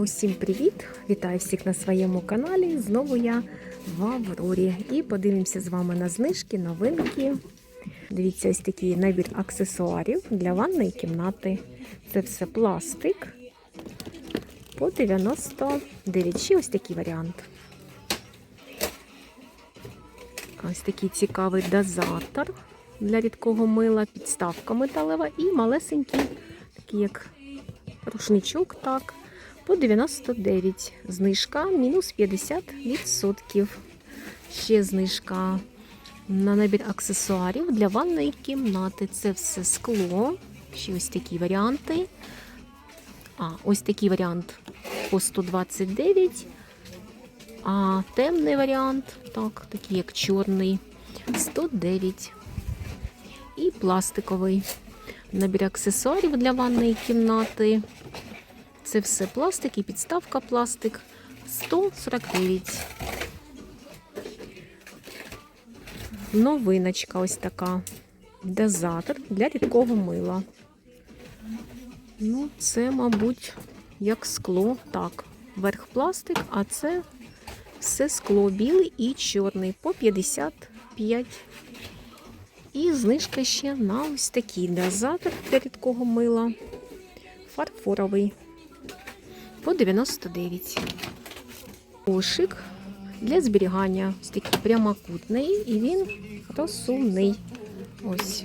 Усім привіт! Вітаю всіх на своєму каналі. Знову я в Аврорі. І подивимося з вами на знижки, новинки. Дивіться, ось такий набір аксесуарів для ванної кімнати. Це все пластик. По 99. Ще ось такий варіант. Ось такий цікавий дозатор для рідкого мила, підставка металева і малесенький, такий як рушничок, так, по 99. Знижка мінус 50%. Ще знижка на набір аксесуарів для ванної кімнати. Це все скло. Ще ось такі варіанти. А, ось такий варіант по 129. А темний варіант, так, такий як чорний, 109. І пластиковий набір аксесуарів для ванної кімнати. Це все пластик і підставка пластик 149. Новиночка ось така. Дозатор для рідкого мила. Ну, це, мабуть, як скло. Так, верх пластик, а це все скло білий і чорний по 55. І знижка ще на ось такий дозатор для рідкого мила. Фарфоровий по 99. Кошик для зберігання. Ось такий прямокутний і він розсувний. Ось.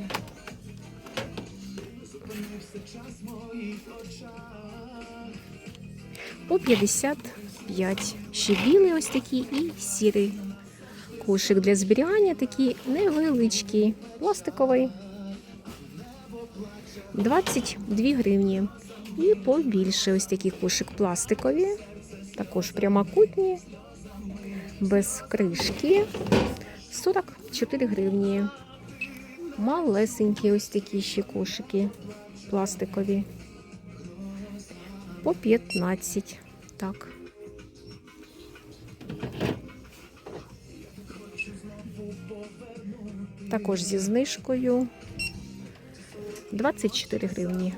По 55. Ще білий ось такий і сірий. Кошик для зберігання такий невеличкий, пластиковий. 22 гривні. І побільше ось такі кошик пластикові, також прямокутні, без кришки. 44 гривні. Малесенькі ось такі ще кошики пластикові. По 15. Так. Також зі знижкою 24 гривні.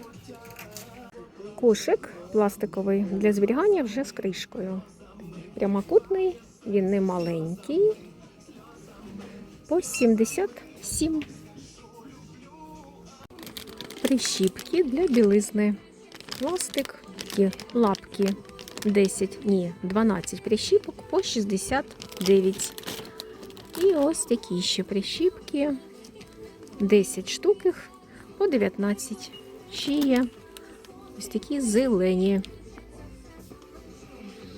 Кошик пластиковий для зберігання вже з кришкою. Прямокутний, він не маленький. По 77. Прищіпки для білизни. Пластик, такі лапки 10, ні, 12 прищіпок по 69. І ось такі ще прищіпки. 10 штук по 19. Ще є ось такі зелені.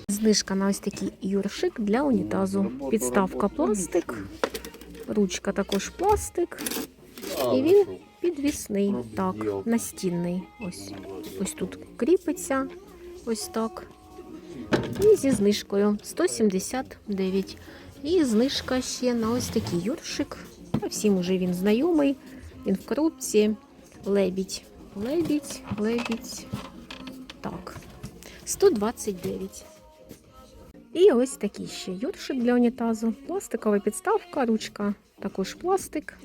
Знижка на ось такий юршик для унітазу. Підставка пластик, ручка також пластик. І він підвісний, так, настінний. Ось, ось тут кріпиться, ось так. І зі знижкою 179. І знижка ще на ось такий юршик. Всім уже він знайомий. Він в коробці. Лебідь. Лебідь, лебідь. Так. 129. І ось такий ще юршик для унітазу. Пластикова підставка, ручка, також пластик.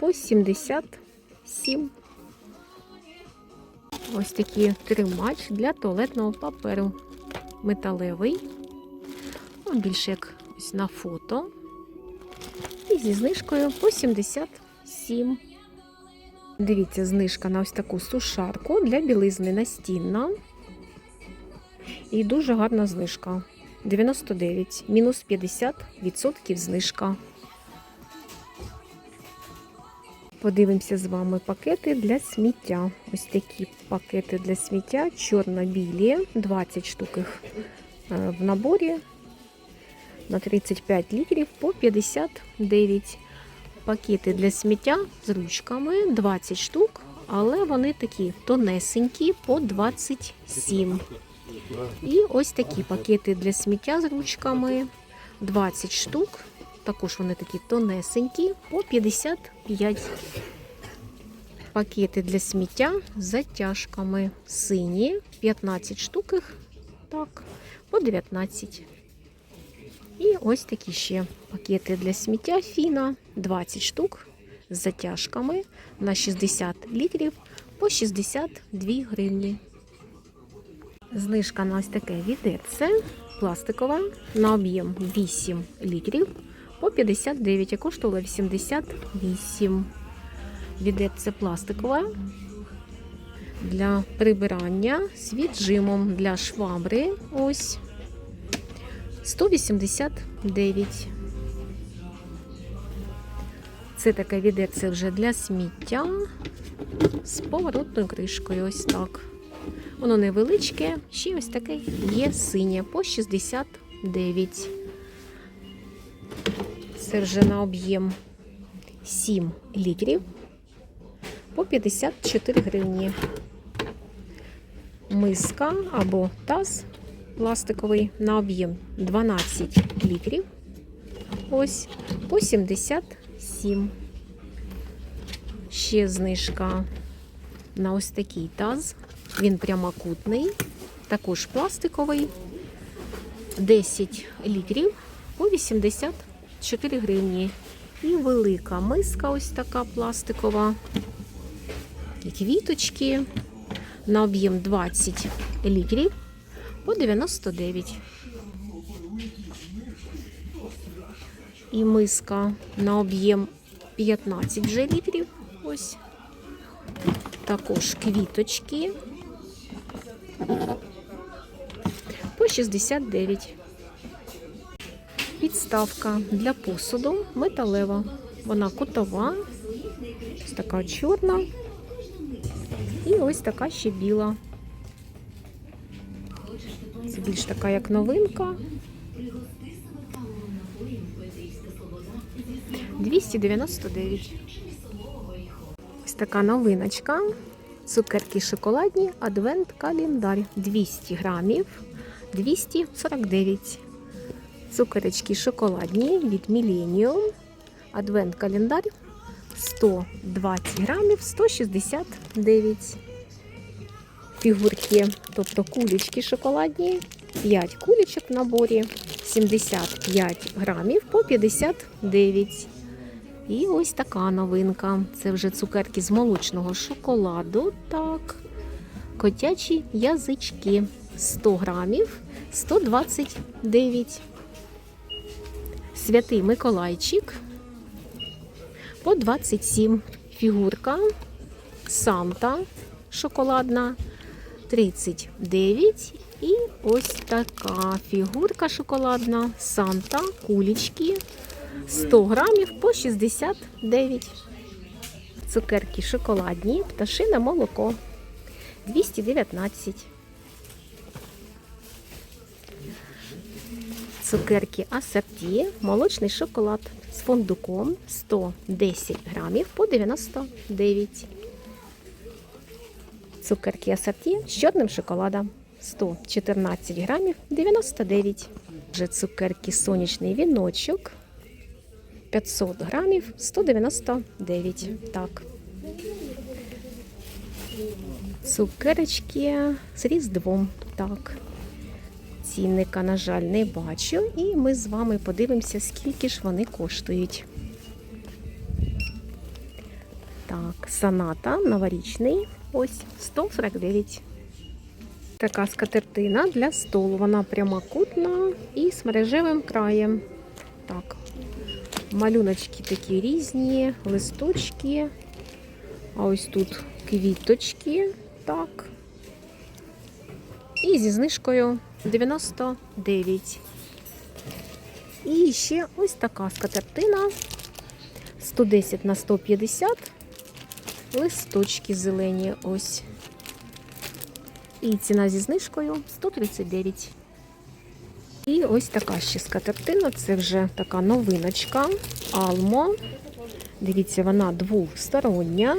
По 77. Ось такий тримач для туалетного паперу. Металевий. Більше як ось на фото. І зі знижкою по 77. Дивіться, знижка на ось таку сушарку для білизни настінна. І дуже гарна знижка. 99, мінус 50% знижка. Подивимося з вами пакети для сміття. Ось такі пакети для сміття, чорно-білі, 20 штук їх е, в наборі на 35 літрів по 59. Пакети для сміття з ручками 20 штук, але вони такі тонесенькі по 27. І ось такі пакети для сміття з ручками 20 штук. Також вони такі тонесенькі по 55. Пакети для сміття з затяжками сині, 15 штук так, по 19. І ось такі ще пакети для сміття Фіна 20 штук з затяжками на 60 літрів по 62 гривні. Знижка на ось таке відерце пластикове на об'єм 8 літрів по 59, а коштувало 88. Відерце пластикове для прибирання з віджимом для швабри. Ось 189. Це таке відерце вже для сміття з поворотною кришкою. Ось так. Воно невеличке, ще ось таке є синє по 69. Це вже на об'єм 7 літрів по 54 гривні. Миска або таз пластиковий на об'єм 12 літрів. Ось по 77. Ще знижка на ось такий таз. Він прямокутний, також пластиковий. 10 літрів по 84 гривні. І велика миска, ось така пластикова. І квіточки на об'єм 20 літрів по 99. І миска на об'єм 15 вже літрів. Ось. Також квіточки по 69. Підставка для посуду металева. Вона кутова, ось така чорна. І ось така ще біла. Це більш така, як новинка. 299. Ось така новиночка. Цукерки шоколадні, адвент календар 200 грамів, 249. Цукерочки шоколадні від Millennium. Адвент календар 120 грамів, 169. Фігурки, тобто кулечки шоколадні, 5 кулечок в наборі, 75 грамів по 59. І ось така новинка. Це вже цукерки з молочного шоколаду. Так. Котячі язички 100 грамів, 129. Святий Миколайчик по 27. Фігурка Санта шоколадна 39. І ось така фігурка шоколадна Санта, кулечки 100 грамів по 69. Цукерки шоколадні, пташине молоко 219. Цукерки асорті, молочний шоколад з фундуком 110 грамів по 99. Цукерки асорті з чорним шоколадом 114 грамів 99. Вже цукерки сонячний віночок 500 грамів 199. Так. Цукерочки з різдвом. Так. Цінника, на жаль, не бачу. І ми з вами подивимося, скільки ж вони коштують. Так, саната новорічний. Ось 149. Така скатертина для столу. Вона прямокутна і з мережевим краєм. Так, малюночки такі різні, листочки. А ось тут квіточки. Так. І зі знижкою 99. І ще ось така скатертина 110 на 150. Листочки зелені ось. І ціна зі знижкою 139. І ось така ще скатертина. Це вже така новиночка. Алмо. Дивіться, вона двостороння.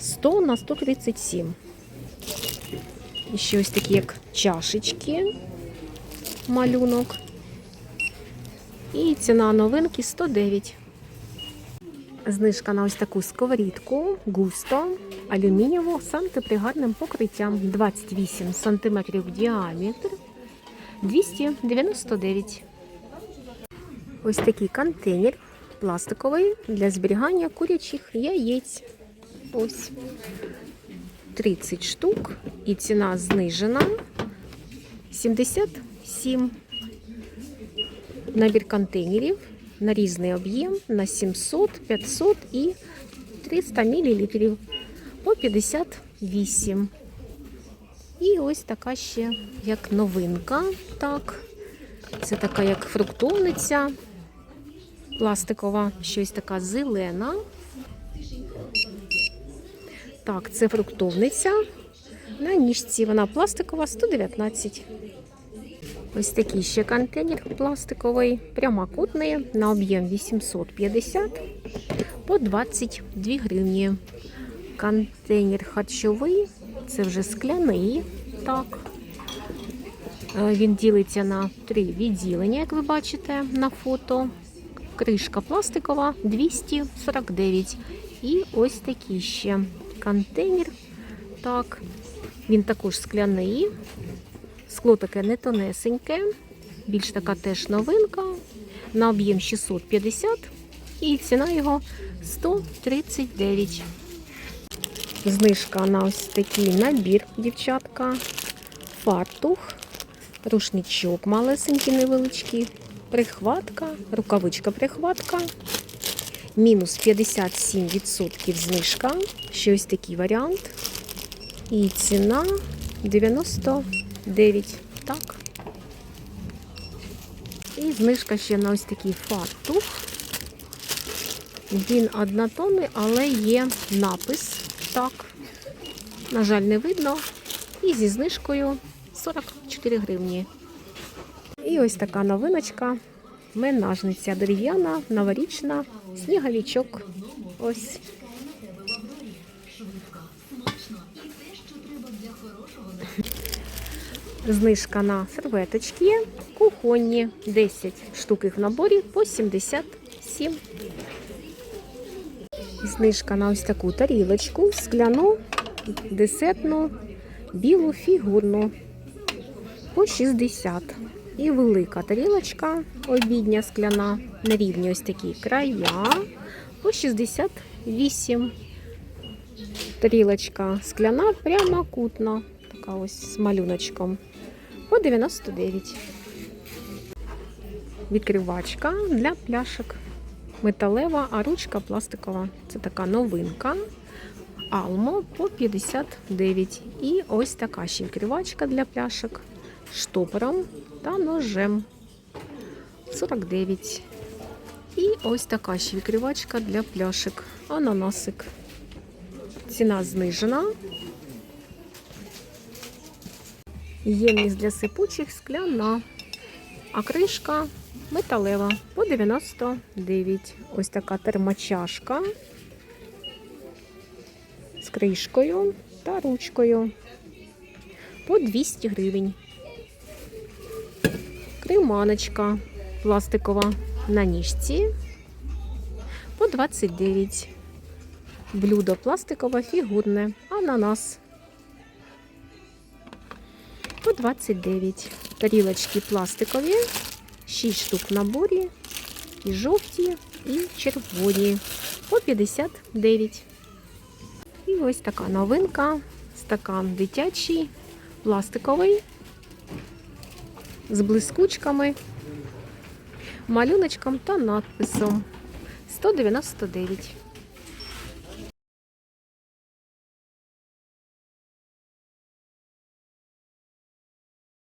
100 на 137. І ще ось такі, як чашечки, малюнок. І ціна новинки 109. Знижка на ось таку сковорідку густо алюмінієву з антипригарним покриттям 28 см діаметр 299. Ось такий контейнер пластиковий для зберігання курячих яєць. Ось 30 штук і ціна знижена 77. Набір контейнерів на різний об'єм на 700, 500 і 300 мл по 58. І ось така ще як новинка. Так, це така як фруктовниця, пластикова, щось така зелена. Так, це фруктовниця. На ніжці вона пластикова 119. Ось такий ще контейнер пластиковий, прямокутний, на об'єм 850 по 22 гривні. Контейнер харчовий, це вже скляний. Так. Е, Він ділиться на три відділення, як ви бачите на фото. Кришка пластикова 249. І ось такий ще контейнер. Так, він також скляний. Скло таке не тонесеньке, більш така теж новинка. На об'єм 650 і ціна його 139. Знижка на ось такий набір, дівчатка, фартух, рушничок малесенький, невеличкий, прихватка, рукавичка-прихватка. Мінус 57% знижка. Ще ось такий варіант. І ціна 99. Так. І знижка ще на ось такий фартух. Він однотонний, але є напис. Так. На жаль, не видно. І зі знижкою 44 гривні. І ось така новиночка. Менажниця дерев'яна, новорічна, сніговичок. Ось. Знижка на серветочки. Кухонні 10 штук їх в наборі по 77. Знижка на ось таку тарілочку, скляну, десертну, білу фігурну по 60. І велика тарілочка, обідня скляна, на рівні ось такі края по 68. Тарілочка скляна, прямокутна, така ось з малюночком по 99. Відкривачка для пляшок. Металева, а ручка пластикова. Це така новинка. Алмо по 59. І ось така ще відкривачка для пляшок штопором та ножем 49. І ось така ще відкривачка для пляшок. Ананасик. Ціна знижена. Ємність для сипучих скляна, а кришка металева по 99. Ось така термочашка з кришкою та ручкою по 200 гривень. Креманочка пластикова на ніжці по 29. Блюдо пластикове фігурне, ананас по 29. Тарілочки пластикові, 6 штук в наборі, і жовті, і червоні по 59. І ось така новинка. Стакан дитячий, пластиковий, з блискучками, малюночком та надписом 199.